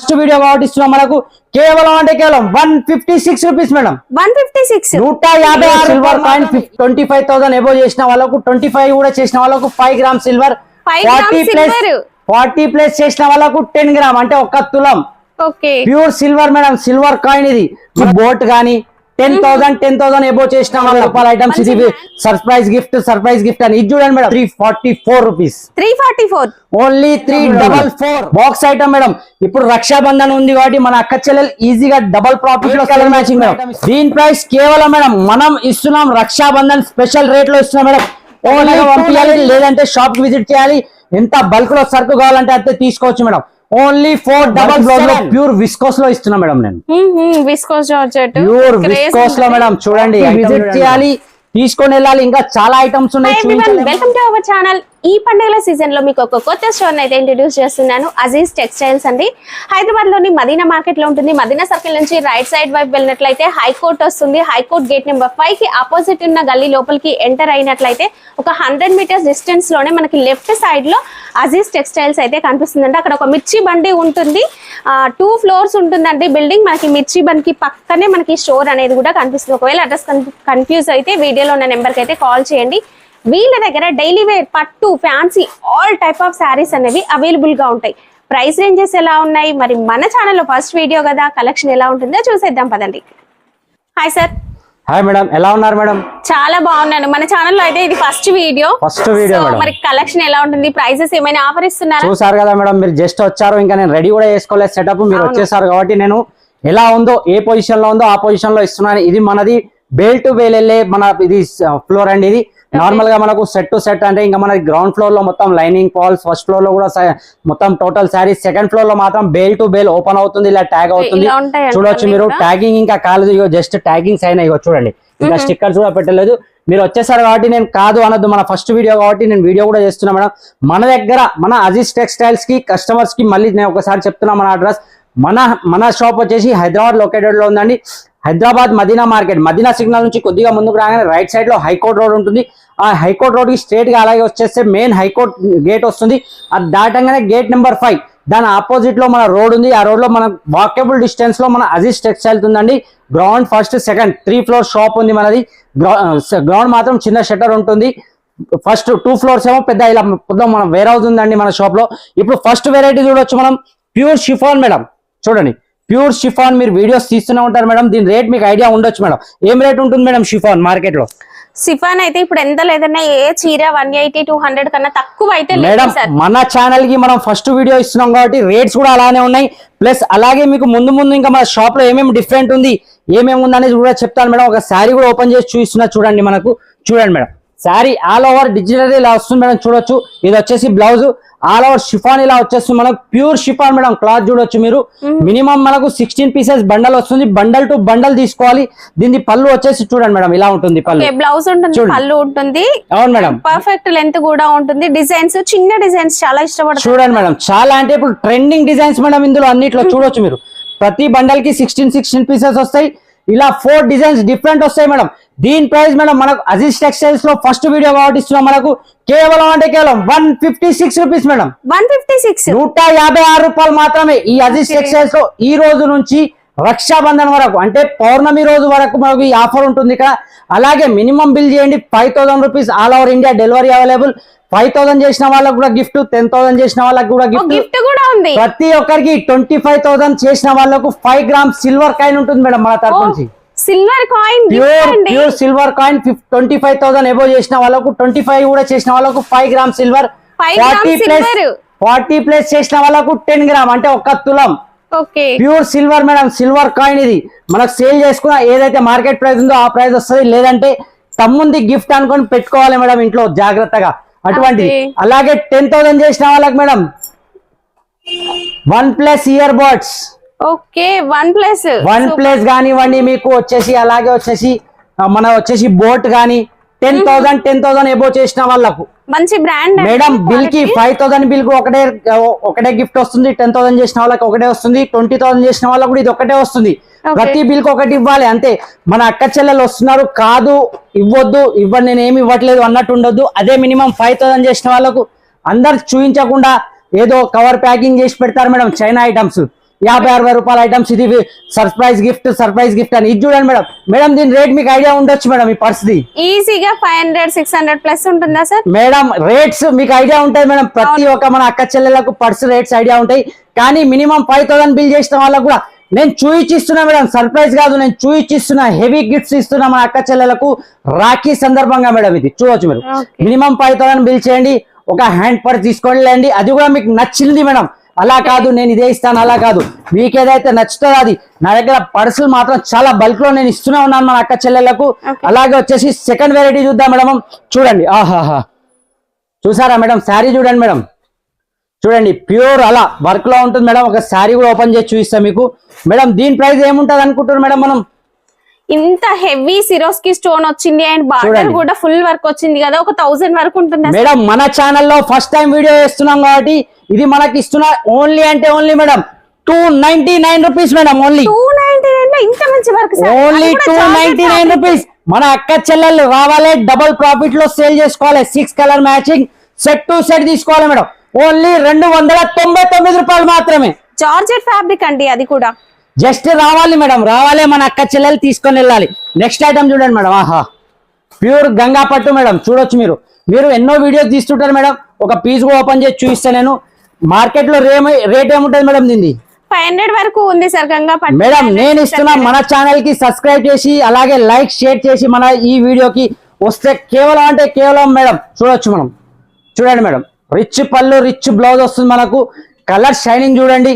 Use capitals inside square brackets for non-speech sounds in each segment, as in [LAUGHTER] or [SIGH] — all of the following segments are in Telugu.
ఫస్ట్ వీడియో కాబట్టి ఇస్తున్నాం మనకు. కేవలం అంటే కేవలం one fifty six rupees madam. One fifty six. నూట యాభై silver coin twenty five thousand above చేసిన వాళ్ళకు ట్వంటీ ఫైవ్ కూడా చేసిన వాళ్ళకు five gram silver. 5 gram forty plus. Forty plus చేసిన వాళ్ళకు టెన్ గ్రామ్ అంటే ఒక తులం. Okay. Pure silver madam silver coin ఇది. బోట్ గానీ ten thousand ten thousand above చేసిన వాళ్ళ రూపాయల ఐటమ్స్ ఇది. సర్ప్రైజ్ గిఫ్ట్ సర్ప్రైజ్ గిఫ్ట్ అని. ఇది చూడండి madam. Three forty four rupees three forty four only three double four box item madam. ఇప్పుడు రక్షాబంధన్ ఉంది కాబట్టి మన అక్క చెల్లెలు ఈజీగా డబల్ ప్రాఫిట్లో కలర్ మ్యాచింగ్ మేడం. దీని ప్రైస్ కేవలం మేడం మనం ఇస్తున్నాం రక్షాబంధన్ స్పెషల్ రేట్లో ఇస్తున్నాం మేడం. ఓన్లీ పంపించాలి లేదంటే షాప్కి విజిట్ చేయాలి. ఎంత బల్క్లో సరుకు కావాలంటే అంతే తీసుకోవచ్చు మేడం. ఓన్లీ ఫోర్ డబల్ బ్లౌజ్లో ప్యూర్ విస్కోస్లో ఇస్తున్నా మేడం నేను. విస్కోస్ జార్జెట్ ప్యూర్ విస్కోస్లో మేడం చూడండి విజిట్ చేయాలి తీసుకొని వెళ్ళాలి. ఇంకా చాలా ఐటమ్స్ ఉన్నాయి వెల్కమ్ టు అవర్ ఛానల్ ఈ పండుగల సీజన్లో మీకు ఒక కొత్త స్టోర్ అయితే ఇంట్రడ్యూస్ చేస్తున్నాను. అజీజ్ టెక్స్టైల్స్ అండి. హైదరాబాద్లోని మదీనా మార్కెట్లో ఉంటుంది. మదీనా సర్కిల్ నుంచి రైట్ సైడ్ వైపు వెళ్ళినట్లయితే హైకోర్ట్ వస్తుంది. హైకోర్ట్ గేట్ నెంబర్ ఫైవ్కి ఆపోజిట్ ఉన్న గల్లీ లోపలికి ఎంటర్ అయినట్లయితే ఒక హండ్రెడ్ మీటర్స్ డిస్టెన్స్లోనే మనకి లెఫ్ట్ సైడ్లో అజీజ్ టెక్స్టైల్స్ అయితే కనిపిస్తుందండి. అక్కడ ఒక మిర్చి బండి ఉంటుంది. టూ ఫ్లోర్స్ ఉంటుందండి బిల్డింగ్ మనకి మిర్చి బండికి పక్కనే మనకి స్టోర్ అనేది కూడా కనిపిస్తుంది. ఒకవేళ అడ్రస్ కన్ఫ్యూజ్ అయితే వీడియోలో ఉన్న నెంబర్కి అయితే కాల్ చేయండి. వీళ్ళ దగ్గర డైలీ వేర్ పట్టు fancy all type of saris అనేవి అవైలబుల్గా ఉంటాయి. ప్రైస్ రేంజెస్ ఎలా ఉన్నాయి? మరి మన ఛానల్లో ఫస్ట్ వీడియో కదా కలెక్షన్ ఎలా ఉంటుందో చూసేద్దాం పదండి. హాయ్ సార్ హాయ్ మేడం ఎలా ఉన్నారు మేడం చాలా బాగున్నాను. మన ఛానల్లో అయితే ఇది ఫస్ట్ వీడియో ఫస్ట్ వీడియో మరి కలెక్షన్ ఎలా ఉంటుంది? ప్రైసెస్ ఏమైనా ఆఫర్ ఇస్తున్నారా? చూసారు కదా మేడం మీరు జస్ట్ వచ్చారు. ఇంకా నేను రెడీ కూడా చేసుకోలేదు. సెటప్ మీరు. వచ్చేసారు కాబట్టి నేను ఎలా ఉందో ఏ పొజిషన్లో ఉందో ఆ పొజిషన్లో ఇస్తున్నాను. ఇది మనది బేల్ టు బేల్ వెళ్ళే మన ఇది ఫ్లోర్ అండి ఇది. నార్మల్గా మనకు సెట్ టు సెట్ అంటే ఇంకా మనకి గ్రౌండ్ ఫ్లోర్లో మొత్తం లైనింగ్ ఫాల్స్ ఫస్ట్ ఫ్లోర్లో కూడా మొత్తం టోటల్ శారీస్ సెకండ్ ఫ్లోర్లో మాత్రం బేల్ టు బేల్ ఓపెన్ అవుతుంది ఇలా ట్యాగ్ అవుతుంది. చూడొచ్చు మీరు? ట్యాగింగ్ ఇంకా కాలేదు ఇగో జస్ట్ ట్యాగింగ్స్ అయినా ఇగో చూడండి. ఇంకా స్టిక్కర్స్ కూడా పెట్టలేదు. మీరు వచ్చేసారు కాబట్టి నేను కాదు అనొద్దు మన ఫస్ట్ వీడియో కాబట్టి నేను వీడియో కూడా చేస్తున్నా మేడం. మన దగ్గర మన అజీజ్ టెక్స్టైల్స్కి కస్టమర్స్కి మళ్ళీ నేను ఒకసారి చెప్తున్నా మన అడ్రస్ మన మన షాప్ వచ్చేసి హైదరాబాద్ లొకేటెడ్లో ఉందండి. హైదరాబాద్ మదీనా మార్కెట్. మదీనా సిగ్నల్ నుంచి కొద్దిగా ముందుకు రాగానే రైట్ సైడ్లో హైకోర్ట్ రోడ్ ఉంటుంది. ఆ హైకోర్ట్ రోడ్కి స్ట్రేట్గా అలాగే వచ్చేస్తే మెయిన్ హైకోర్ట్ గేట్ వస్తుంది. అది దాటంగానే గేట్ నెంబర్ ఫైవ్. దాని ఆపోజిట్లో మన రోడ్ ఉంది. ఆ రోడ్లో మన వాకబుల్ డిస్టెన్స్లో మన అజీజ్ టెక్స్టైల్స్ ఉందండి. Ground first second three floor shop ఉంది మనది. గ్రౌండ్ మాత్రం చిన్న షట్టర్ ఉంటుంది. ఫస్ట్ టూ ఫ్లోర్స్ ఏమో పెద్ద ఇలా మొత్తం మన వేర్ హౌస్ ఉందండి మన షాప్లో ఇప్పుడు ఫస్ట్ వెరైటీ చూడొచ్చు మనం. ప్యూర్ షిఫాన్ మేడం చూడండి. ప్యూర్ షిఫాన్ మీరు వీడియోస్ తీస్తూనే ఉంటారు మేడం. దీని రేట్ మీకు ఐడియా ఉండొచ్చు మేడం. ఏం రేట్ ఉంటుంది మేడం షిఫాన్ మార్కెట్లో సిఫాన్ అయితే ఇప్పుడు ఎంత లేదన్నా ఏ చీర వన్ ఎయిటీ టూ హండ్రెడ్ కన్నా తక్కువ అయితే లేదు మేడం మన ఛానల్కి మనం ఫస్ట్ వీడియో ఇస్తున్నాం కాబట్టి రేట్స్ కూడా అలానే ఉన్నాయి. ప్లస్ అలాగే మీకు ముందు ముందు ఇంకా మన షాప్లో ఏమేమి డిఫరెంట్ ఉంది ఏమేమి ఉంది అనేది కూడా చెప్తాను మేడం. ఒక శారీ కూడా ఓపెన్ చేసి చూస్తున్నా చూడండి మనకు. చూడండి madam. Sari all over digital ఇలా వస్తుంది మేడం చూడొచ్చు. ఇది వచ్చేసి బ్లౌజ్. ఆల్ ఓవర్ షిఫాన్ ఇలా వచ్చేస్తుంది మనకు. ప్యూర్ షిఫాన్ మేడం క్లాత్ చూడొచ్చు మీరు. మినిమం మనకు సిక్స్టీన్ పీసెస్ బండల్ వస్తుంది. బండల్ టు బండల్ తీసుకోవాలి. దీని పళ్ళు వచ్చేసి చూడండి మేడం ఇలా ఉంటుంది పళ్ళు. బ్లౌజ్ ఉంటుంది. పళ్ళు ఉంటుంది. అవును మేడం. పర్ఫెక్ట్ లెంత్ కూడా ఉంటుంది. డిజైన్స్ చిన్న డిజైన్స్ చాలా ఇష్టపడతారు. చూడండి మేడం చాలా అంటే ఇప్పుడు ట్రెండింగ్ డిజైన్స్ మేడం ఇందులో అన్నిట్లో చూడొచ్చు మీరు. ప్రతి బండల్కి సిక్స్టీన్ సిక్స్టీన్ పీసెస్ వస్తాయి. ఇలా ఫోర్ డిజైన్స్ డిఫరెంట్ వస్తాయి మేడం. దీని ప్రైస్ మేడం మనకు అజీజ్ టెక్స్టైల్స్లో ఫస్ట్ వీడియో కాబట్టి ఇస్తున్నాం మనకు. కేవలం అంటే కేవలం one fifty six rupees madam. One fifty six నూట యాభై ఆరు రూపాయలు మాత్రమే ఈ అజీజ్ టెక్స్టైల్స్లో ఈ రోజు నుంచి రక్షాబంధన్ వరకు అంటే పౌర్ణమి రోజు వరకు మనకు ఈ ఆఫర్ ఉంటుంది ఇక్కడ. అలాగే మినిమం బిల్ చేయండి five thousand rupees all over India delivery available five thousand చేసిన వాళ్ళకి కూడా గిఫ్ట్ టెన్ థౌసండ్ చేసిన వాళ్ళకి కూడా గిఫ్ట్ గిఫ్ట్ కూడా ఉంది. ప్రతి ఒక్కరికి ట్వంటీ ఫైవ్ థౌసండ్ చేసిన వాళ్ళకు ఫైవ్ గ్రామ్ సిల్వర్ కాయిన్ ఉంటుంది మేడం మన తరపు నుంచి. Silver coin pure silver coin twenty five thousand above చేసిన వాళ్ళకు ట్వంటీ ఫైవ్ కూడా చేసిన వాళ్ళకు five gram silver 5 gram forty plus. Forty plus చేసిన వాళ్ళకు టెన్ గ్రామ్ అంటే ఒక్క తులం. Okay pure silver madam silver coin ఇది. మనకు సేల్ చేసుకున్న ఏదైతే మార్కెట్ ప్రైస్ ఉందో ఆ ప్రైస్ వస్తుంది. లేదంటే తమ్ముంది గిఫ్ట్ అనుకొని పెట్టుకోవాలి మేడం ఇంట్లో జాగ్రత్తగా. అటువంటిది. అలాగే టెన్ థౌసండ్ చేసిన వాళ్ళకి madam OnePlus earbuds okay OnePlus. OnePlus కానివ్వండి మీకు వచ్చేసి అలాగే వచ్చేసి మన వచ్చేసి బోట్ కానీ ten thousand ten thousand above చేసిన వాళ్ళకు. మంచి బ్రాండ్ మేడం బిల్కి ఫైవ్ థౌసండ్ బిల్కి ఒకటే ఒకటే గిఫ్ట్ వస్తుంది టెన్ థౌసండ్ చేసిన వాళ్ళకి ఒకటే వస్తుంది ట్వంటీ థౌసండ్ చేసిన వాళ్ళకి కూడా ఇది ఒకటే వస్తుంది. ప్రతి బిల్కి ఒకటి ఇవ్వాలి అంతే. మన అక్క చెల్లెలు వస్తున్నారు కాదు ఇవ్వద్దు ఇవ్వండి నేను ఏమి ఇవ్వట్లేదు అన్నట్టు ఉండొద్దు. అదే మినిమం ఫైవ్ థౌసండ్ చేసిన వాళ్ళకు అందరు చూపించకుండా ఏదో కవర్ ప్యాకింగ్ చేసి పెడతారు మేడం చైనా ఐటమ్స్. యాభై అరవై రూపాయల ఐటమ్స్ ఇది సర్ప్రైజ్ గిఫ్ట్ సర్ప్రైజ్ గిఫ్ట్ అని. ఇది చూడండి మేడం. మేడం దీని రేట్ మీకు ఐడియా ఉండొచ్చు మేడం ఈ పర్స్ ది. ఈజీగా five hundred six hundred plus ఉంటుందా సార్? మేడం రేట్స్ మీకు ఐడియా ఉంటాయి మేడం. ప్రతి ఒక్క మన అక్క చెల్లెలకు పర్స్ రేట్స్ ఐడియా ఉంటాయి. కానీ మినిమం ఫైవ్ థౌసండ్ బిల్ చేసిన వాళ్ళకు కూడా నేను చూయిచ్చిస్తున్నా మేడం. సర్ప్రైజ్ కాదు నేను చూయిచ్చిస్తున్నా. హెవీ గిఫ్ట్స్ ఇస్తున్నా మన అక్క చెల్లెలకు రాఖీ సందర్భంగా మేడం ఇది. చూడొచ్చు మీరు. Okay. Minimum five thousand bill చేయండి. ఒక హ్యాండ్ పర్స్ తీసుకోండి లేండి. అది కూడా మీకు నచ్చింది మేడం. అలా కాదు నేను ఇదే ఇస్తాను అలా కాదు. మీకు ఏదైతే నచ్చుతుందో అది. నా దగ్గర పర్సులు మాత్రం చాలా బల్క్లో నేను ఇస్తూనే ఉన్నాను మన అక్క చెల్లెలకు Okay. అలాగే వచ్చేసి సెకండ్ వెరైటీ చూద్దాం మేడం. చూడండి. ఆహాహా. చూసారా మేడం? శారీ చూడండి మేడం. చూడండి ప్యూర్ అలా వర్క్లో ఉంటుంది మేడం. ఒక శారీ కూడా ఓపెన్ చేసి చూపిస్తాం మీకు. మేడం దీని ప్రైస్ ఏముంటది అనుకుంటున్నారు మేడం మనం? ఇంత హెవీ సిరోస్కి స్టోన్ వచ్చింది అండ్ బార్డర్. కూడా ఫుల్ వర్క్ వచ్చింది కదా ఒక థౌసండ్ వరకు ఉంటుందా మేడం మన ఛానల్లో ఫస్ట్ టైం వీడియో చేస్తున్నాం కాబట్టి ఇది మనకి ఇస్తున్న ఓన్లీ అంటే only madam two ninety nine rupees madam only two ninety నైన్లో ఇంత మంచి work only two ninety nine rupees మన అక్క చెల్లెళ్ళు రావాలి డబుల్ ప్రాఫిట్లో సేల్ చేసుకోవాలి six colour matching set to set తీసుకోవాలి మేడం. ఓన్లీ రెండు వందల తొంభై తొమ్మిది రూపాయలు మాత్రమే. జార్జెట్ ఫ్యాబ్రిక్ అండి అది కూడా. జస్ట్ రావాలి మేడం రావాలి మన అక్క చెల్లెలు తీసుకొని వెళ్ళాలి. నెక్స్ట్ ఐటమ్ చూడండి మేడం ఆహా. ప్యూర్ గంగా పట్టు మేడం చూడొచ్చు మీరు. మీరు ఎన్నో వీడియోస్ తీస్తుంటారు మేడం. ఒక పీస్ ఓపెన్ చేసి చూపిస్తాను నేను. మార్కెట్లో రేట్ ఏముంటుంది మేడం దీన్ని ఫైవ్ హండ్రెడ్ వరకు ఉంది సార్ గంగా పట్టు. మేడం నేను ఇస్తున్నా మన ఛానల్కి సబ్స్క్రైబ్ చేసి అలాగే లైక్ షేర్ చేసి మన ఈ వీడియోకి వస్తే కేవలం అంటే కేవలం మేడం చూడొచ్చు మనం. చూడండి మేడం. రిచ్ పళ్ళు రిచ్ బ్లౌజ్ వస్తుంది మనకు. కలర్ షైనింగ్ చూడండి.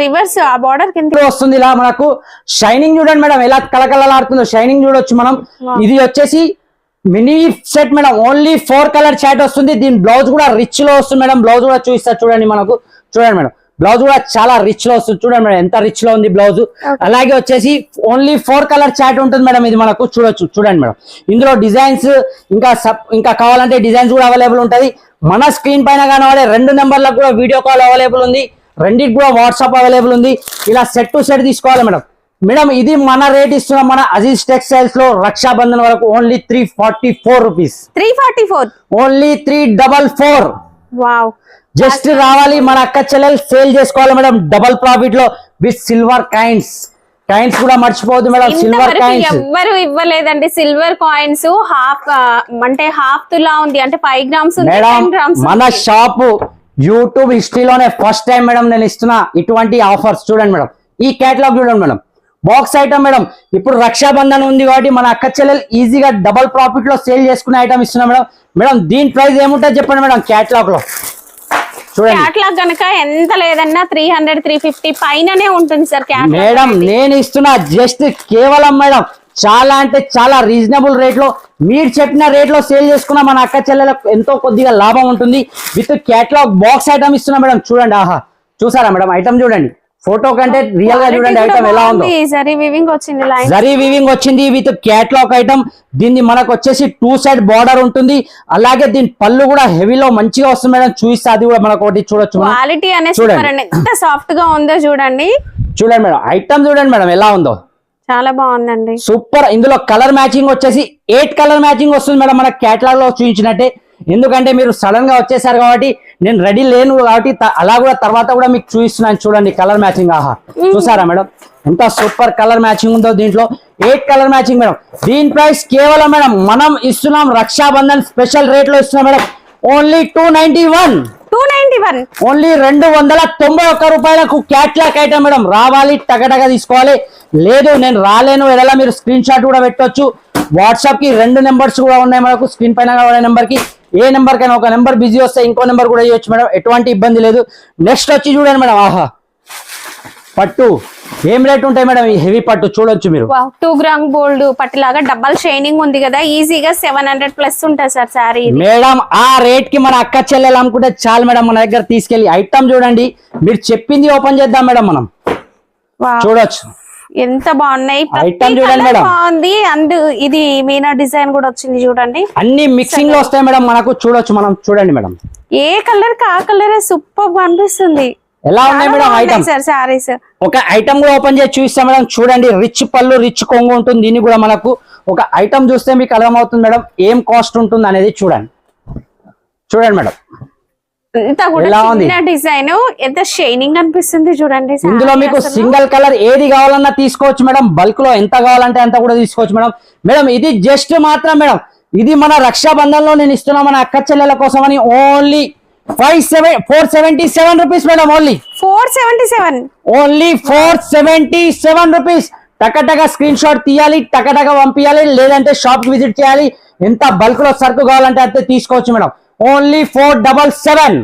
రివర్స్ ఆ బార్డర్ కింద వస్తుంది ఇలా మనకు. షైనింగ్ చూడండి మేడం ఎలా కలకలలాడుతుందో షైనింగ్ చూడొచ్చు మనం. ఇది వచ్చేసి mini set madam only four colour chart వస్తుంది. దీని బ్లౌజ్ కూడా రిచ్లో వస్తుంది మేడం. బ్లౌజ్ కూడా చూపిస్తారు చూడండి మనకు. చూడండి మేడం. బ్లౌజ్ కూడా చాలా రిచ్లో వస్తుంది. చూడండి మేడం ఎంత రిచ్లో ఉంది బ్లౌజ్. అలాగే వచ్చేసి ఓన్లీ ఫోర్ కలర్ చాట్ ఉంటుంది మేడం ఇది మనకు చూడొచ్చు. చూడండి మేడం. ఇందులో డిజైన్స్ ఇంకా ఇంకా కావాలంటే డిజైన్స్ కూడా అవైలబుల్ ఉంటది. మన స్క్రీన్ పైన కనబడే రెండు నెంబర్లకు కూడా వీడియో కాల్ అవైలబుల్ ఉంది. రెండింటికి కూడా వాట్సాప్ అవైలబుల్ ఉంది. ఇలా సెట్ టు సెట్ తీసుకోవాలి మేడం. మేడం ఇది మన రేట్ ఇస్తున్నాం మన అజీజ్ టెక్స్టైల్స్లో రక్షాబంధన్ వరకు only three forty four rupees three forty four only three double four just రావాలి మన అక్క చెల్లెలు సేల్ చేసుకోవాలి మేడం. డబల్ ప్రాఫిట్లో విత్ సిల్వర్ కైన్స్ కైన్స్ కూడా మర్చిపోవద్దు మేడం సిల్వర్ కైన్స్ ఎవ్వరు ఇవ్వలేదండి. సిల్వర్ కాయిన్స్ హాఫ్ అంటే హాఫ్ తులా ఉంది. అంటే ఫైవ్ గ్రామ్స్ గ్రామ్స్ మన షాప్ యూట్యూబ్ హిస్టరీలోనే ఫస్ట్ టైం మేడం నేను ఇస్తున్నా ఇటువంటి ఆఫర్స్ చూడండి మేడం. ఈ కేటలాగ్ చూడండి మేడం. బాక్స్ ఐటమ్ మేడం ఇప్పుడు రక్షాబంధన్ ఉంది కాబట్టి మన అక్క చెల్లెలు ఈజీగా డబల్ ప్రాఫిట్లో సేల్ చేసుకునే ఐటమ్ ఇస్తున్నా మేడం. మేడం దీని ప్రైస్ ఏముంటుంది చెప్పండి మేడం కేటలాగ్లో? క్యాట్లాగ్ గనక ఎంత లేదన్నా త్రీ హండ్రెడ్ త్రీ ఫిఫ్టీ పైననే ఉంటుంది సార్ క్యాట్లాగ్ మేడం నేను ఇస్తున్నా జస్ట్ కేవలం మేడం చాలా అంటే చాలా రీజనబుల్ రేట్లో మీరు చెప్పిన రేట్లో సేల్ చేసుకున్న మన అక్క చెల్లెలకు ఎంతో కొద్దిగా లాభం ఉంటుంది. విత్ కేటలాగ్ బాక్స్ ఐటమ్ ఇస్తున్నా మేడం చూడండి ఆహా చూసారా మేడం ఐటమ్ చూడండి. ఫోటో కంటే రియల్గా చూడండి ఐటమ్ ఎలా ఉందో. సరే వివింగ్ వచ్చింది లైన్ జరీ వీవింగ్ వచ్చింది విత్ క్యాట్లాగ్ ఐటమ్ దీన్ని మనకు వచ్చేసి టూ సైడ్ బార్డర్ ఉంటుంది. అలాగే దీని పళ్ళు కూడా హెవీలో మంచిగా వస్తుంది మేడం. చూపిస్తే అది కూడా మనకు ఒకటి చూడొచ్చు. క్వాలిటీ అనేది ఎంత సాఫ్ట్గా ఉందో చూడండి. చూడండి మేడం. ఐటమ్ చూడండి మేడం ఎలా ఉందో. చాలా బాగుందండి. సూపర్ ఇందులో కలర్ మ్యాచింగ్ వచ్చేసి ఎయిట్ కలర్ మ్యాచింగ్ వస్తుంది మేడం. మన కేటలాగ్లో చూపించినట్టే. ఎందుకంటే మీరు సడన్గా వచ్చేసారు కాబట్టి నేను రెడీ లేను కాబట్టి అలా కూడా తర్వాత కూడా మీకు చూపిస్తున్నాను చూడండి కలర్ మ్యాచింగ్ ఆహా. చూసారా మేడం? ఎంత సూపర్ కలర్ మ్యాచింగ్ ఉందో దీంట్లో. Eight colour matching madam. దీని ప్రైస్ కేవలం మేడం మనం ఇస్తున్నాం రక్షాబంధన్ స్పెషల్ రేట్లో ఇస్తున్నాం madam. Only two ninety one two ninety one only రెండు వందల తొంభై ఒక్క రూపాయలకు క్యాట్లాక్ ఐటమ్ మేడం. రావాలి టగటగా తీసుకోవాలి. లేదు నేను రాలేను. ఎడలా మీరు స్క్రీన్ షాట్ కూడా పెట్టొచ్చు. వాట్సాప్కి రెండు నెంబర్స్ కూడా ఉన్నాయి మనకు. స్క్రీన్ పైన నెంబర్కి ఏ నెంబర్ కైనా ఒక నెంబర్ బిజీ వస్తే ఇంకో నెంబర్ కూడా ఇవ్వచ్చు మేడం. ఎటువంటి ఇబ్బంది లేదు. నెక్స్ట్ వచ్చి చూడండి మేడం. ఆహా. పట్టు. ఏం రేట్ ఉంటాయి మేడం ఈ హెవీ పట్టు? చూడొచ్చు మీరు. టూ గ్రామ్ గోల్డ్ పట్టులాగా డబల్ షైనింగ్ ఉంది కదా. ఈజీగా సెవెన్ హండ్రెడ్ ప్లస్ ఉంటుంది సార్ ఇది. మేడం ఆ రేట్కి మన అక్క చెల్లెలు అనుకుంటే చాలు మేడం. మన దగ్గర తీసుకెళ్ళి ఐటమ్ చూడండి. మీరు చెప్పింది ఓపెన్ చేద్దాం మేడం మనం. చూడొచ్చు. ఎంత బాగున్నాయి. బాగుంది. అండ్ ఇది మీనా డిజైన్ కూడా వచ్చింది చూడండి. అన్ని మిక్సింగ్లో వస్తాయి మేడం మనకు చూడొచ్చు మనం చూడండి మేడం. ఏ కలర్కి ఆ కలరే సూపర్ అనిపిస్తుంది. ఎలా ఉన్నాయి మేడం ఐటమ్ సార్ శారీస్ ఒక ఐటమ్ కూడా ఓపెన్ చేసి చూస్తాం మేడం చూడండి రిచ్ పళ్ళు రిచ్ కొంగు ఉంటుంది దీన్ని కూడా మనకు ఒక ఐటమ్ చూస్తే మీకు అర్థమవుతుంది మేడం ఏం కాస్ట్ ఉంటుంది అనేది చూడండి. చూడండి మేడం. అంతా కూడా? చిన్న డిజైన్ ఎంత షైనింగ్ అనిపిస్తుంది చూడండి. ఇందులో మీకు. సింగిల్ కలర్ ఏది కావాలన్నా తీసుకోవచ్చు మేడం. బల్క్లో ఎంత కావాలంటే అంత కూడా తీసుకోవచ్చు మేడం. మేడం ఇది జస్ట్ మాత్రం మేడం. ఇది మన రక్షాబంధన్లో నేను ఇస్తున్నా మన అక్క చెల్లెల కోసం అని only five seven four seventy seven rupees madam only. Four seventy seven. Only four seventy seven rupees. టకటక స్క్రీన్ షాట్ తీయాలి టకటక పంపించాలి లేదంటే షాప్కి విజిట్ చేయాలి. ఎంత బల్క్లో సరుకు కావాలంటే అంతే తీసుకోవచ్చు madam. Only four double seven.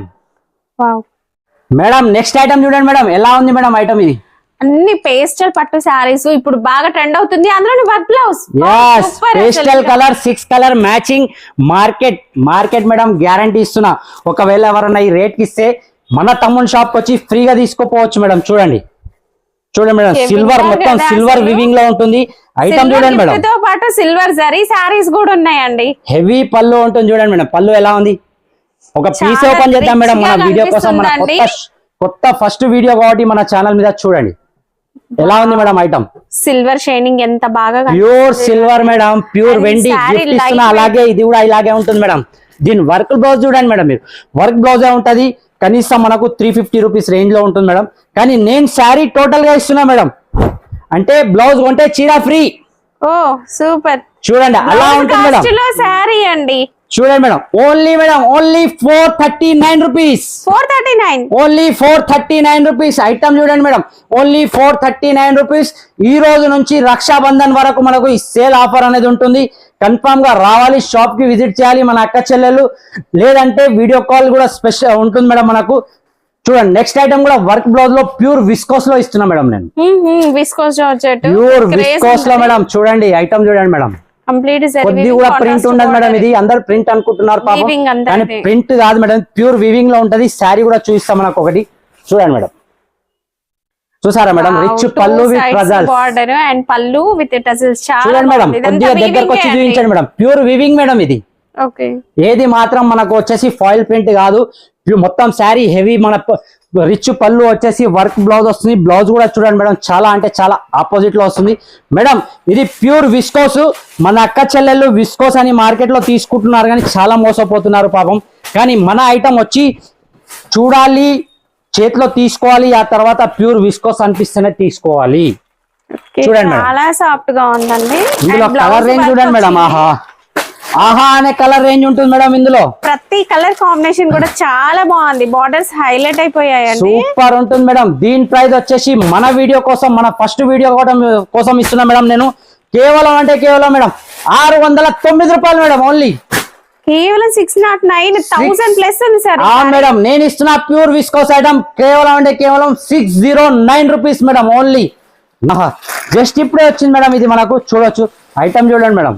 Madam next item చూడండి మేడం. ఎలా ఉంది మేడం ఐటమ్ ఇది? అన్ని పేస్టల్ పట్టు శారీస్. ఇప్పుడు బాగా ట్రెండ్ అవుతుంది. అందులో work blouse pastel colour six colour matching market market madam guarantee ఇస్తున్నా. ఒకవేళ ఎవరన్నా ఈ రేట్కి ఇస్తే మన తమ్ముని షాప్ వచ్చి ఫ్రీగా తీసుకోపోవచ్చు మేడం. చూడండి. చూడండి మేడం సిల్వర్ మొత్తం సిల్వర్? వివింగ్లో ఉంటుంది. ఐటమ్ చూడండి మేడం. తో పాటు సిల్వర్ జరీ శారీస్ కూడా ఉన్నాయండి. హెవీ పళ్ళు ఉంటుంది చూడండి మేడం. పళ్ళు ఎలా ఉంది? ఒక పీస్ ఓపెన్ చేద్దాం మేడం. మన వీడియో కోసం మన కొత్త ఫస్ట్ వీడియో కాబట్టి మన ఛానల్ మీద చూడండి. ఎలా ఉంది మేడం ఐటమ్ సిల్వర్ షైనింగ్ ఎంత బాగా. Pure silver madam. ప్యూర్ వెండి గిఫ్ట్ ఇస్తున్నా అలాగే ఇది కూడా ఇలాగే ఉంటుంది మేడం. దీని వర్క్ బ్లౌజ్ చూడండి మేడం మీరు. వర్క్ బ్లౌజ్ ఉంటది? కనీసం మనకు త్రీ ఫిఫ్టీ రూపీస్ రేంజ్లో ఉంటుంది మేడం. కానీ నేను శారీ టోటల్గా ఇస్తున్నా మేడం. అంటే బ్లౌజ్ కొంటే చీర ఫ్రీ. ఓ సూపర్. చూడండి అలా ఉంటుంది శారీ అండి. చూడండి madam only madam only four thirty nine rupees four thirty nine only four thirty nine rupees item చూడండి madam only four thirty nine rupees ఈ రోజు నుంచి రక్షాబంధన్ వరకు మనకు ఈ సేల్ ఆఫర్ అనేది ఉంటుంది. కన్ఫామ్గా రావాలి షాప్కి విజిట్ చేయాలి మన అక్క చెల్లెలు. లేదంటే వీడియో కాల్ కూడా స్పెషల్ ఉంటుంది మేడం మనకు. చూడండి నెక్స్ట్ ఐటమ్ కూడా వర్క్ బ్లౌజ్లో ప్యూర్ విస్కోస్లో ఇస్తున్నా మేడం నేను. విస్కోస్ ప్యూర్ విస్కోస్లో మేడం చూడండి ఐటమ్ చూడండి మేడం. కంప్లీట్ కొద్ది కూడా ప్రింట్ ఉండదు మేడం ఇది అందరు ప్రింట్ అనుకుంటున్నారు పాపం. కానీ. ప్రింట్ కాదు మేడం ప్యూర్ వివింగ్లో ఉంటది శారీ కూడా చూపిస్తాం మనకు ఒకటి. చూడండి మేడం. చూసారా మేడం? రిచ్ పళ్ళు విత్ బార్డర్ అండ్ పళ్ళు విత్ టజల్స్ చాలా చూడండి మేడం కొద్దిగా దగ్గరకు వచ్చి చూపించండి మేడం. ప్యూర్ వివింగ్ మేడం ఇది. ఏది మాత్రం మనకు వచ్చేసి ఫాయిల్ ప్రింట్ కాదు. ఇవి మొత్తం శారీ హెవీ మన రిచ్ పళ్ళు వచ్చేసి వర్క్ బ్లౌజ్ వస్తుంది. బ్లౌజ్ కూడా చూడండి మేడం చాలా అంటే చాలా ఆపోజిట్లో వస్తుంది. మేడం ఇది ప్యూర్ విస్కోస్. మన అక్క చెల్లెళ్ళు విస్కోస్ అని మార్కెట్లో తీసుకుంటున్నారు కానీ చాలా మోసపోతున్నారు పాపం. కానీ మన ఐటమ్ వచ్చి చూడాలి చేతిలో తీసుకోవాలి ఆ తర్వాత ప్యూర్ విస్కోస్ అనిపిస్తేనే తీసుకోవాలి. చూడండి మేడం. చాలా సాఫ్ట్గా ఉందండి. ఇందులో కలర్ రేంజ్ చూడండి మేడం. ఆహా. ఆహా అనే కలర్ రేంజ్ ఉంటుంది మేడం ఇందులో. ప్రతి కలర్ కాంబినేషన్ కూడా చాలా బాగుంది. బార్డర్స్ హైలైట్ అయిపోయాయండి. సూపర్ ఉంటుంది మేడం. దీని ప్రైస్ వచ్చేసి మన వీడియో కోసం మన ఫస్ట్ వీడియో కోసం ఇస్తున్నా మేడం నేను. కేవలం అంటే కేవలం మేడం ఆరు వందల తొమ్మిది రూపాయలు మేడం ఓన్లీ కేవలం six naught nine thousand plus ఉంది సార్ మేడం నేను ఇస్తున్న ప్యూర్ విస్కోస్ ఐటమ్ కేవలం అంటే కేవలం six zero nine rupees madam only just ఇప్పుడే వచ్చింది మేడం ఇది మనకు. చూడొచ్చు. ఐటమ్ చూడండి మేడం.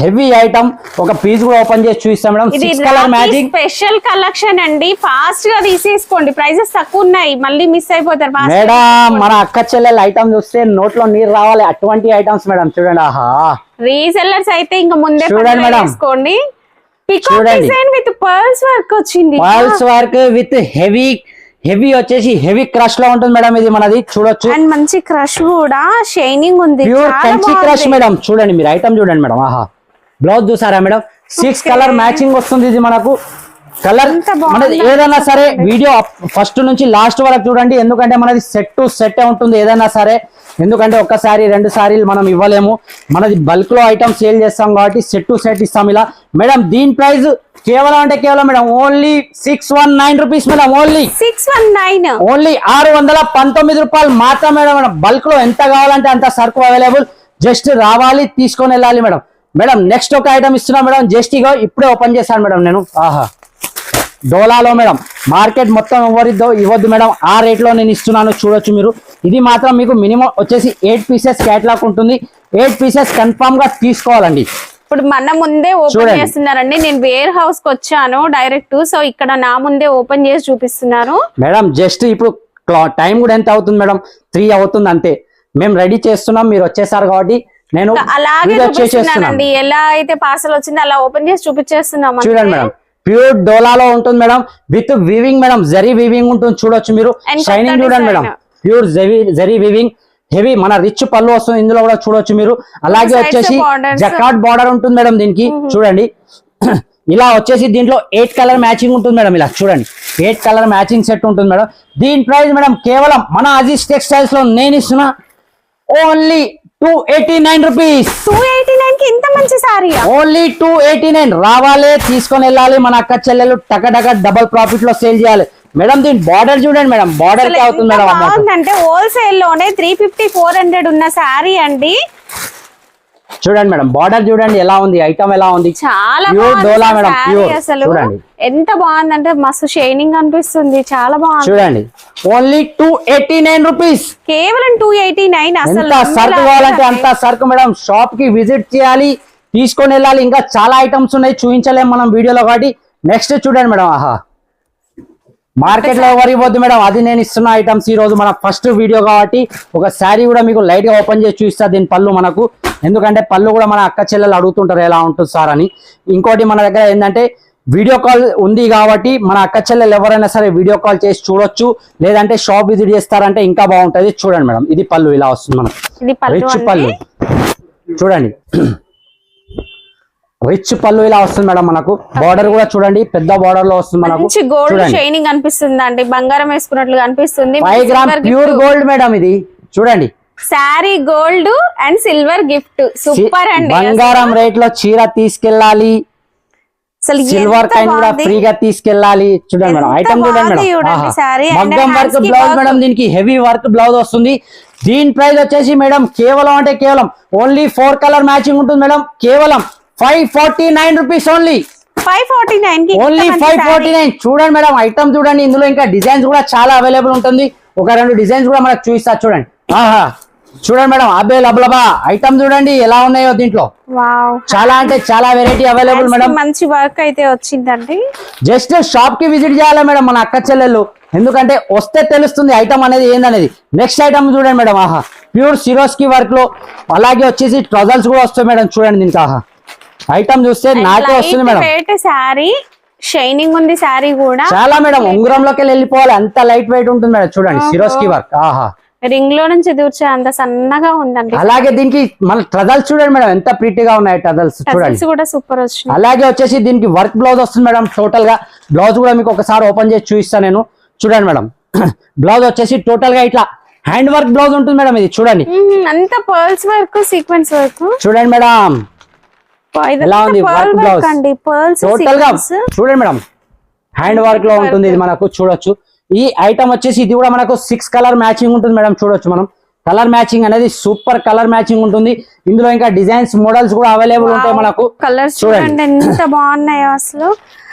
Heavy item. ఒక పీస్ కూడా ఓపెన్ చేసి చూపిస్తాం madam. Six colour magic special collection అండి. ఫాస్ట్గా తీసేసుకోండి. ప్రైజెస్ తక్కువ ఉన్నాయి. మళ్ళీ మిస్ అయిపోతారు. మేడం మన అక్క చెల్లెలు ఐటమ్ చూస్తే నోట్లో నీరు రావాలి. అటువంటి ఐటమ్స్ మేడం చూడండి. ఆహా. రీసెల్లర్స్ అయితే ఇంకా ముందే చూడండి మేడం. విత్ పర్ల్స్ వర్క్ వచ్చింది. Pearls work with heavy heavy వచ్చేసి హెవీ క్రష్లో ఉంటుంది మేడం ఇది మనది చూడొచ్చు. అండ్ మంచి క్రష్ కూడా షైనింగ్ ఉంది. Pure Kanchi crush. మేడం. చూడండి మీరు ఐటమ్ చూడండి మేడం. ఆహా. బ్లౌజ్ చూసారా మేడం? సిక్స్. కలర్ మ్యాచింగ్ వస్తుంది ఇది మనకు. కలర్ మనది ఏదైనా సరే వీడియో ఫస్ట్ నుంచి లాస్ట్ వరకు చూడండి. ఎందుకంటే మనది సెట్ టు సెట్ ఉంటుంది ఏదైనా సరే. ఎందుకంటే ఒక్కసారి రెండు సారీలు మనం ఇవ్వలేము. మనది బల్క్లో ఐటమ్ సేల్ చేస్తాం కాబట్టి సెట్ టు సెట్ ఇస్తాం ఇలా. మేడం దీని ప్రైస్ కేవలం అంటే కేవలం madam only six one nine rupees madam only six one nine only ఆరు వందల పంతొమ్మిది రూపాయలు మాత్రమే మేడం బల్క్లో ఎంత కావాలంటే అంత సరుకు అవైలబుల్ జస్ట్ రావాలి తీసుకొని వెళ్ళాలి మేడం మేడం నెక్స్ట్ ఒక ఐటమ్ ఇస్తున్నా మేడం జస్ట్ ఇగో ఇప్పుడే ఓపెన్ చేశాను మేడం నేను. ఆహా. డోలాలో మేడం. మార్కెట్ మొత్తం ఎవరిద్దో ఇవ్వద్దు మేడం. ఆ రేట్లో నేను ఇస్తున్నాను. చూడొచ్చు మీరు. ఇది మాత్రం మీకు మినిమం వచ్చేసి ఎయిట్ పీసెస్ క్యాట్లాగ్ ఉంటుంది. ఎయిట్ పీసెస్ కన్ఫామ్గా తీసుకోవాలండి. ఇప్పుడు మన ముందే ఓపెన్. చేస్తున్నారండి. నేను వేర్ హౌస్కి వచ్చాను డైరెక్ట్. సో ఇక్కడ నా ముందే ఓపెన్ చేసి చూపిస్తున్నారు. మేడం జస్ట్ ఇప్పుడు టైం కూడా ఎంత అవుతుంది మేడం? త్రీ అవుతుంది అంతే. మేము రెడీ చేస్తున్నాం. మీరు వచ్చేసారు కాబట్టి నేను అలాగే చూపిస్తున్నానండి. ఎలా అయితే పార్సల్ వచ్చిందో అలా ఓపెన్ చేసి చూపించేస్తున్నాం. చూడండి మేడం. ప్యూర్ డోలాలో ఉంటుంది madam. With weaving madam. Zari weaving ఉంటుంది. చూడొచ్చు మీరు. షైనింగ్ చూడండి madam. Pure zari zari weaving. Heavy మన రిచ్ పళ్ళు వస్తుంది. ఇందులో కూడా చూడొచ్చు మీరు. అలాగే వచ్చేసి. జకాట్ బార్డర్ ఉంటుంది మేడం దీనికి. చూడండి. [CLEARS THROAT] ఇలా వచ్చేసి దీంట్లో ఎయిట్ కలర్ మ్యాచింగ్ ఉంటుంది మేడం ఇలా. చూడండి. ఎయిట్ కలర్ మ్యాచింగ్ సెట్ ఉంటుంది మేడం. దీని ప్రైస్ మేడం కేవలం మన అజీజ్ టెక్స్టైల్స్లో నేను ఇస్తున్నా only two eighty nine rupees ఇంత మంచి సారీయా ఓన్లీ టూ ఎయిటీ నైన్ రావాలి తీసుకొని వెళ్ళాలి. మన అక్క చెల్లెలు టక టక డబల్ ప్రాఫిట్లో సేల్ చేయాలి. మేడం దీని బార్డర్ చూడండి మేడం. బార్డర్ అవుతుంది మేడం బాగుందంటే హోల్సేల్లోనే త్రీ ఫిఫ్టీ ఫోర్ హండ్రెడ్ ఉన్న సారీ అండి. చూడండి మేడం బార్డర్ చూడండి ఎలా ఉంది ఐటమ్ ఎలా ఉంది. చాలా డోలా మేడం, చూడండి. ఎంత బాగుందంటే మస్తు షైనింగ్ అనిపిస్తుంది చాలా బాగుంది. చూడండి. Only two eighty nine rupees కేవలం టూ ఎయిటీ నైన్ అసలు. సరుకు కావాలంటే. అంత సరుకు మేడం. షాప్కి విజిట్ చేయాలి తీసుకొని వెళ్ళాలి. ఇంకా చాలా ఐటమ్స్ ఉన్నాయి చూపించలేం మనం వీడియోలో కాబట్టి. నెక్స్ట్ చూడండి మేడం ఆహా. మార్కెట్లో ఎవరు ఇవ్వద్దు మేడం. అది నేను ఇస్తున్న ఐటమ్స్ ఈ రోజు మన ఫస్ట్ వీడియో కాబట్టి ఒక శారీ కూడా మీకు లైట్గా ఓపెన్ చేసి చూపిస్తా. దీని పళ్ళు మనకు. ఎందుకంటే పళ్ళు కూడా మన అక్క చెల్లెలు అడుగుతుంటారు ఎలా ఉంటుంది సార్ అని. ఇంకోటి మన దగ్గర ఏంటంటే వీడియో కాల్ ఉంది కాబట్టి మన అక్క చెల్లెలు ఎవరైనా సరే వీడియో కాల్ చేసి చూడొచ్చు. లేదంటే షాప్ విజిట్ చేస్తారంటే ఇంకా బాగుంటది. చూడండి మేడం. ఇది పళ్ళు ఇలా వస్తుంది మనకు. రిచ్. పళ్ళు. చూడండి. రిచ్ పళ్ళు ఇలా వస్తుంది మేడం మనకు. బార్డర్ కూడా చూడండి పెద్ద బార్డర్లో వస్తుంది మనకు. గోల్డ్ షైనింగ్ అనిపిస్తుంది అండి బంగారం వేసుకున్నట్లు అనిపిస్తుంది five gram pure gold madam ఇది. చూడండి. Sari gold and silver gift super అండి బంగారం రేట్లో చీర తీసుకెళ్ళాలి. సిల్వర్ కైన్ కూడా. ఫ్రీగా తీసుకెళ్ళాలి. చూడండి మేడం ఐటమ్ చూడండి మగ్గం వర్క్ బ్లౌజ్. మేడం దీనికి హెవీ వర్క్ బ్లౌజ్ వస్తుంది. దీని ప్రైస్ వచ్చేసి మేడం కేవలం అంటే కేవలం ఓన్లీ ఫోర్ కలర్ మ్యాచింగ్ ఉంటుంది మేడం. కేవలం five forty nine rupees only five forty nine only five. Forty nine. చూడండి మేడం ఐటమ్ చూడండి ఇందులో ఇంకా డిజైన్స్ కూడా చాలా అవైలబుల్ ఉంటుంది. ఒక రెండు డిజైన్స్ కూడా మనకు చూపిస్తా చూడండి. ఆహా. చూడండి మేడం అబే లబలబా ఐటమ్ చూడండి ఎలా ఉన్నాయో దీంట్లో. చాలా అంటే చాలా వెరైటీ అవైలబుల్ మేడం మంచి వర్క్ అయితే వచ్చిందండి. జస్ట్ షాప్కి విజిట్ చేయాలి మేడం మన అక్క చెల్లెళ్ళు? ఎందుకంటే వస్తే తెలుస్తుంది ఐటమ్ అనేది ఏందనేది. నెక్స్ట్ ఐటమ్ చూడండి మేడం ఆహా. ప్యూర్ సిరోస్కి వర్క్లో. అలాగే వచ్చేసి ట్రజల్స్ కూడా వస్తాయి మేడం చూడండి దీనికి ఆహా. ఐటమ్ చూస్తే నాకే వస్తుంది మేడం. శారీ షైనింగ్ ఉంది శారీ కూడా. చాలా మేడం ఉంగరంలోకి వెళ్ళి వెళ్ళిపోవాలి. అంత లైట్ వెయిట్ ఉంటుంది మేడం. చూడండి సిరోస్కి వర్క్ ఆహా. రింగ్లో నుంచి దూర్చే అంత సన్నగా ఉందండి. అలాగే దీనికి మన ట్రజల్స్ చూడండి మేడం ఎంత ప్రీతిగా ఉన్నాయి ట్రజల్స్ చూడండి. కూడా సూపర్ వచ్చినాయి. అలాగే వచ్చేసి దీనికి వర్క్ బ్లౌజ్ వస్తుంది మేడం టోటల్గా. బ్లౌజ్ కూడా మీకు ఒకసారి ఓపెన్ చేసి చూపిస్తాను నేను. చూడండి మేడం. [CLEARS THROAT] బ్లౌజ్ వచ్చేసి టోటల్గా ఇట్లా హ్యాండ్ వర్క్ బ్లౌజ్ ఉంటుంది మేడం ఇది చూడండి. అంత పర్ల్స్ వర్క్ సీక్వెన్స్ వర్క్ చూడండి మేడం. ఎలా ఉంది? వర్క్ బ్లౌజ్ అండి పర్ల్స్ టోటల్గా చూడండి మేడం హ్యాండ్ వర్క్లో ఉంటుంది ఇది మనకు చూడొచ్చు. ఈ ఐటమ్ వచ్చేసి ఇది కూడా మనకు సిక్స్ కలర్ మ్యాచింగ్ ఉంటుంది మేడం చూడొచ్చు మనం. కలర్ మ్యాచింగ్ అనేది సూపర్ కలర్ మ్యాచింగ్ ఉంటుంది. ఇందులో ఇంకా డిజైన్స్ మోడల్స్ కూడా అవైలబుల్ ఉంటాయి మనకు. కలర్స్ చూడండి. ఎంత బాగున్నాయో అసలు.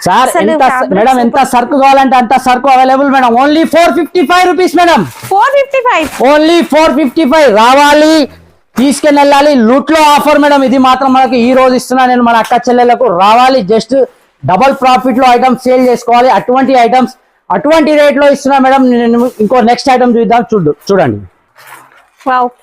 సార్ అసలు ఎంత fabric మేడం ఎంత సరుకు కావాలంటే అంత సరుకు available madam. Only four fifty five rupees madam four fifty five only four fifty five రావాలి. తీసుకెళ్ళి వెళ్ళాలి లూట్లో ఆఫర్ మేడం. ఇది మాత్రం మనకి ఈ రోజు ఇస్తున్నా. నేను మన అక్క చెల్లెలకు రావాలి. జస్ట్ డబల్ ప్రాఫిట్లో ఐటమ్స్ సేల్ చేసుకోవాలి. అటువంటి ఐటమ్స్ అటువంటి రేట్లో ఇస్తున్నా మేడం. నేను ఇంకో నెక్స్ట్ ఐటమ్ చూద్దాం. చూడు చూడండి.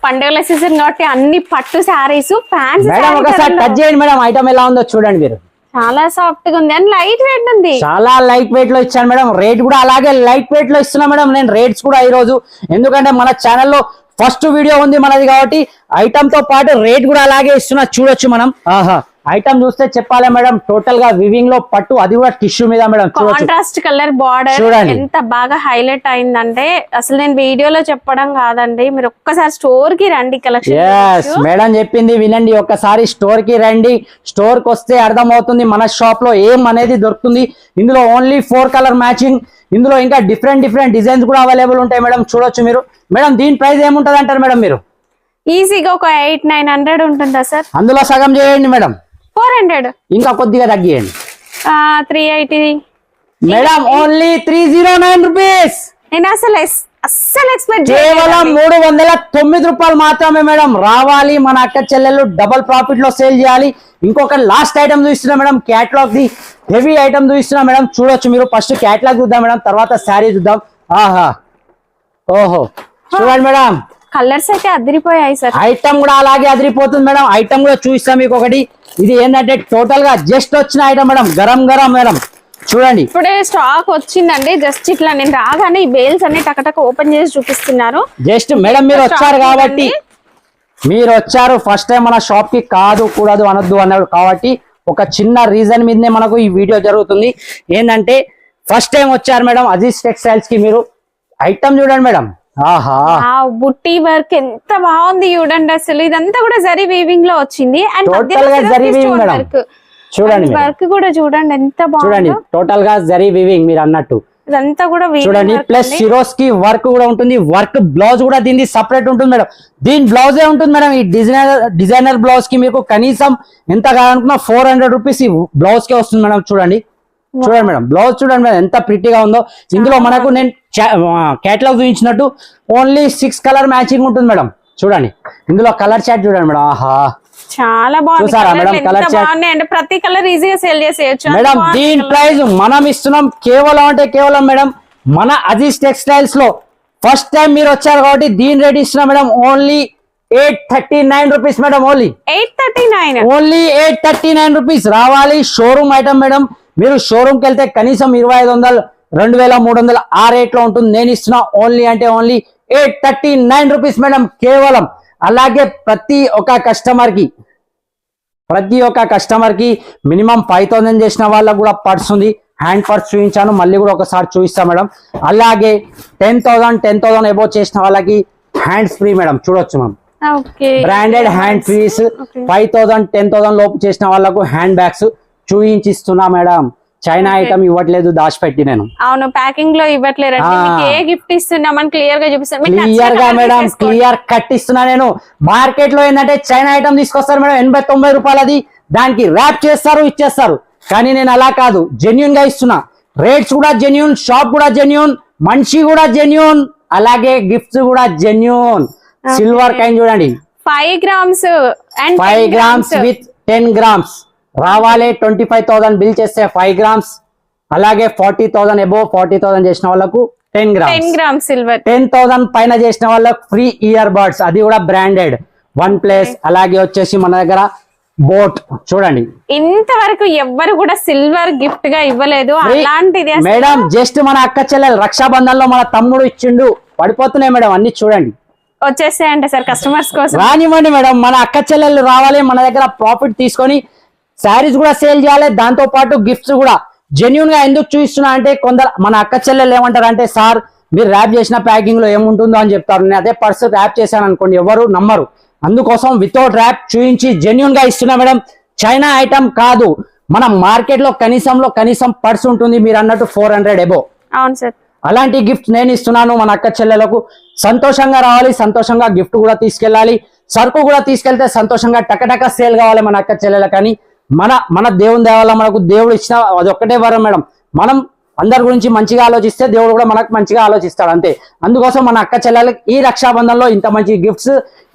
పండుగల సీజన్ కాబట్టి అన్ని పట్టు శారీస్ ఫ్యాన్స్ మేడం ఒకసారి టచ్ చేయండి మేడం. ఐటమ్ ఎలా ఉందో చూడండి మీరు. చాలా సాఫ్ట్గా ఉంది. అండ్ లైట్ వెయిట్ ఉంది. చాలా లైట్ వెయిట్లో ఇచ్చాను మేడం. రేట్ కూడా అలాగే లైట్ వెయిట్లో ఇస్తున్నా మేడం. నేను రేట్స్ కూడా ఈ రోజు ఎందుకంటే మన ఛానల్లో ఫస్ట్ వీడియో ఉంది మనది కాబట్టి ఐటమ్తో పాటు రేట్ కూడా అలాగే ఇస్తున్నా చూడొచ్చు మనం. ఆహా. ఐటమ్ చూస్తే చెప్పాలి మేడం? టోటల్గా వివింగ్లో పట్టు అది కూడా టిష్యూ మీద మేడం. Contrast colour border. ఎంత బాగా హైలైట్ అయిందంటే అసలు నేను వీడియోలో చెప్పడం కాదండి. మీరు ఒక్కసారి స్టోర్కి రండి కలెక్షన్ మేడం చెప్పింది వినండి. ఒక్కసారి స్టోర్కి రండి. స్టోర్కి వస్తే అర్థమవుతుంది మన షాప్లో ఏం అనేది దొరుకుతుంది. ఇందులో ఓన్లీ ఫోర్ కలర్ మ్యాచింగ్ ఇందులో ఇంకా డిఫరెంట్ డిఫరెంట్ డిజైన్స్ కూడా అవైలబుల్ ఉంటాయి మేడం. చూడొచ్చు మీరు. మేడం దీని ప్రైస్ ఏముంటది అంటారు మేడం మీరు? ఈజీగా ఒక ఎయిట్ నైన్ హండ్రెడ్ ఉంటుందా సార్ అందులో సగం చేయండి మేడం. Four hundred. ఇంకా కొద్దిగా తగ్గియండి. Three eighty. Madam only three zero nine rupees నేను అసలు అస్సలు ఎక్స్పెక్ట్ కేవలం మూడు వందల తొమ్మిది రూపాయలు మాత్రమే మేడం. రావాలి మన అక్క చెల్లెలు డబల్ ప్రాఫిట్లో సేల్ చేయాలి. ఇంకొక లాస్ట్ ఐటమ్ చూస్తున్నా madam catalogue the heavy item చూస్తున్నా మేడం. చూడొచ్చు మీరు. ఫస్ట్ క్యాట్లాగ్ చూద్దాం మేడం తర్వాత శారీ చూద్దాం. ఆహా. ఓహో. చూడండి మేడం. కలర్స్ అయితే అదిరిపోయాయి సార్. ఐటమ్ కూడా అలాగే అదిరిపోతుంది మేడం. ఐటమ్ కూడా చూపిస్తాం మీకు ఒకటి ఇది ఏంటంటే టోటల్గా జస్ట్ వచ్చిన ఐటమ్ మేడం. గరం గరం మేడం. చూడండి. ఇప్పుడే స్టాక్ వచ్చిందండి. జస్ట్ ఇట్లా నేను రాగానే ఈ బేల్స్ అన్ని టకటక ఓపెన్ చేసి చూపిస్తున్నారు. జస్ట్ మేడం మీరు వచ్చారు కాబట్టి. మీరు వచ్చారు. ఫస్ట్ టైం మన షాప్కి కాదు కూడదు అనొద్దు అన్నాడు కాబట్టి ఒక చిన్న రీజన్ మీదనే మనకు ఈ వీడియో జరుగుతుంది. ఏంటంటే ఫస్ట్ టైం వచ్చారు మేడం. అజీజ్ టెక్స్టైల్స్కి మీరు ఐటమ్ చూడండి మేడం. బుట్టి వర్క్ ఎంత బాగుంది చూడండి అసలు. ఇదంతా కూడా జరీ వీవింగ్లో వచ్చింది. అండ్. చూడండి. వర్క్ కూడా చూడండి ఎంత బాగుందో. టోటల్గా జరీ వివింగ్ మీరు అన్నట్టు. ఇదంతా కూడా చూడండి ప్లస్. సిరోస్కి వర్క్ కూడా ఉంటుంది. వర్క్ బ్లౌజ్ కూడా దీనికి సపరేట్ ఉంటుంది మేడం. దీని బ్లౌజే ఉంటుంది మేడం? ఈ డిజైనర్ డిజైనర్ బ్లౌజ్కి మీకు కనీసం ఎంత కావాలనుకున్నా ఫోర్ హండ్రెడ్ రూపీస్ ఈ బ్లౌజ్కి వస్తుంది మేడం చూడండి. చూడండి మేడం బ్లౌజ్ చూడండి మేడం ఎంత ప్రిట్టిగా ఉందో. ఇందులో మనకు నేను కేటలాగ్ చూపించినట్టు ఓన్లీ సిక్స్ కలర్ మ్యాచింగ్ ఉంటుంది మేడం. చూడండి ఇందులో కలర్ చాట్ చూడండి మేడం ఆహా. చాలా బాగుంది. అంటే ప్రతి కలర్ ఈజీగా సేల్ చేసేయచ్చు. మేడం దీని. ప్రైస్ మనం ఇస్తున్నాం కేవలం అంటే కేవలం మేడం మన అజీజ్ టెక్స్టైల్స్లో ఫస్ట్ టైం మీరు వచ్చారు కాబట్టి దీని రేట్ ఇస్తున్నాం madam only eight thirty nine rupees madam only eight thirty nine only eight thirty nine rupees రావాలి షోరూమ్ ఐటమ్ మేడం మీరు షోరూమ్కి వెళ్తే కనీసం ఇరవై ఐదు వందలు రెండు వేల మూడు వందలు ఆ రేట్లో ఉంటుంది. నేను ఇస్తున్నా ఓన్లీ అంటే only eight thirty nine rupees madam కేవలం. అలాగే ప్రతి ఒక్క కస్టమర్కి ప్రతి ఒక్క కస్టమర్కి మినిమం ఫైవ్ థౌసండ్ చేసిన వాళ్ళకు కూడా పర్స్ ఉంది. హ్యాండ్ పర్స్ చూపించాను. మళ్ళీ కూడా ఒకసారి చూపిస్తా మేడం అలాగే ten thousand ten thousand above చేసిన వాళ్ళకి హ్యాండ్స్ ఫ్రీ మేడం చూడొచ్చు మనం okay branded hand frees. Five thousand ten thousand లోపు చేసిన వాళ్ళకు హ్యాండ్ బ్యాగ్స్ చూయించిస్తున్నా మేడం. చైనా. ఐటమ్ ఇవ్వట్లేదు దాచిపెట్టి నేను. అవును ప్యాకింగ్లో. మీకు ఏ గిఫ్ట్ ఇస్తున్నామని క్లియర్గా చూపిస్తాను క్లియర్గా మేడం. క్లియర్ కట్ ఇస్తున్నా నేను. మార్కెట్లో ఏంటంటే చైనా ఐటమ్ తీసుకొస్తారు మేడం ఎనభై తొంభై రూపాయలది. దానికి ర్యాప్ చేస్తారు ఇచ్చేస్తారు. కానీ నేను అలా కాదు జెన్యున్గా ఇస్తున్నా. రేట్స్ కూడా జెన్యున్ షాప్ కూడా జెన్యున్ మనిషి కూడా జెన్యున్ అలాగే గిఫ్ట్స్ కూడా జెన్యున్. సిల్వర్ కైన్ చూడండి. Five grams and five grams with ten grams రావాలి. ట్వంటీ ఫైవ్ థౌసండ్ బిల్ చేస్తే ఫైవ్ గ్రామ్స్ అలాగే forty thousand above forty thousand చేసిన వాళ్ళకు ten ten grams grams silver ten thousand పైన చేసిన వాళ్ళకు ఫ్రీ ఇయర్ బడ్స్ అది కూడా బ్రాండెడ్ వన్ ప్లేస్ అలాగే వచ్చేసి మన దగ్గర బోట్ చూడండి. ఇంతవరకు ఎవ్వరు కూడా సిల్వర్ గిఫ్ట్గా ఇవ్వలేదు. అలాంటిది మేడం జస్ట్ మన అక్క చెల్లెలు రక్షాబంధన్లో మన తమ్ముడు ఇచ్చిండు. పడిపోతున్నాయి మేడం అన్ని చూడండి. వచ్చేసాయంట సార్ కస్టమర్స్ కోసం. రానివ్వండి మేడం మన అక్క చెల్లెళ్ళు రావాలి మన దగ్గర ప్రాఫిట్ తీసుకొని శారీస్ కూడా సేల్ చేయాలి. దాంతో పాటు గిఫ్ట్స్ కూడా జెన్యున్గా ఎందుకు చూపిస్తున్నా అంటే కొందరు మన అక్క చెల్లెలు ఏమంటారు అంటే సార్ మీరు ర్యాప్ చేసిన ప్యాకింగ్లో ఏముంటుందో అని చెప్తారు. నేను అదే పర్స్ ర్యాప్ చేశాను అనుకోండి ఎవరు నమ్మరు. అందుకోసం వితౌట్ ర్యాప్ చూపించి జెన్యున్గా ఇస్తున్నా మేడం. చైనా ఐటమ్ కాదు. మన మార్కెట్లో కనీసంలో కనీసం పర్స్ ఉంటుంది. మీరు అన్నట్టు ఫోర్ హండ్రెడ్ ఎబో అవును సార్. అలాంటి గిఫ్ట్ నేను ఇస్తున్నాను మన అక్క చెల్లెలకు. సంతోషంగా రావాలి. సంతోషంగా గిఫ్ట్ కూడా తీసుకెళ్ళాలి. సరుకు కూడా తీసుకెళ్తే సంతోషంగా టకటక సేల్ కావాలి మన అక్క చెల్లెలకు కానీ మన మన దేవుని దేవాల మనకు దేవుడు ఇచ్చిన అది వరం మేడం. మనం అందరి గురించి మంచిగా ఆలోచిస్తే దేవుడు కూడా మనకు మంచిగా ఆలోచిస్తాడు అంతే. అందుకోసం మన అక్క చెల్లెలకి ఈ రక్షాబంధంలో ఇంత మంచి గిఫ్ట్స్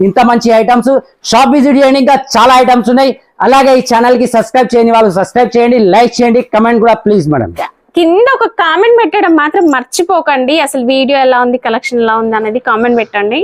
ఇంత మంచి ఐటమ్స్ షాప్ విజిట్ చేయండి ఇంకా చాలా ఐటమ్స్ ఉన్నాయి. అలాగే ఈ ఛానల్కి సబ్స్క్రైబ్ చేయని వాళ్ళు సబ్స్క్రైబ్ చేయండి లైక్ చేయండి కమెంట్ కూడా ప్లీజ్ మేడం కింద ఒక కామెంట్ పెట్టడం మాత్రం మర్చిపోకండి. అసలు వీడియో ఎలా ఉంది కలెక్షన్ ఎలా ఉంది అనేది కామెంట్ పెట్టండి.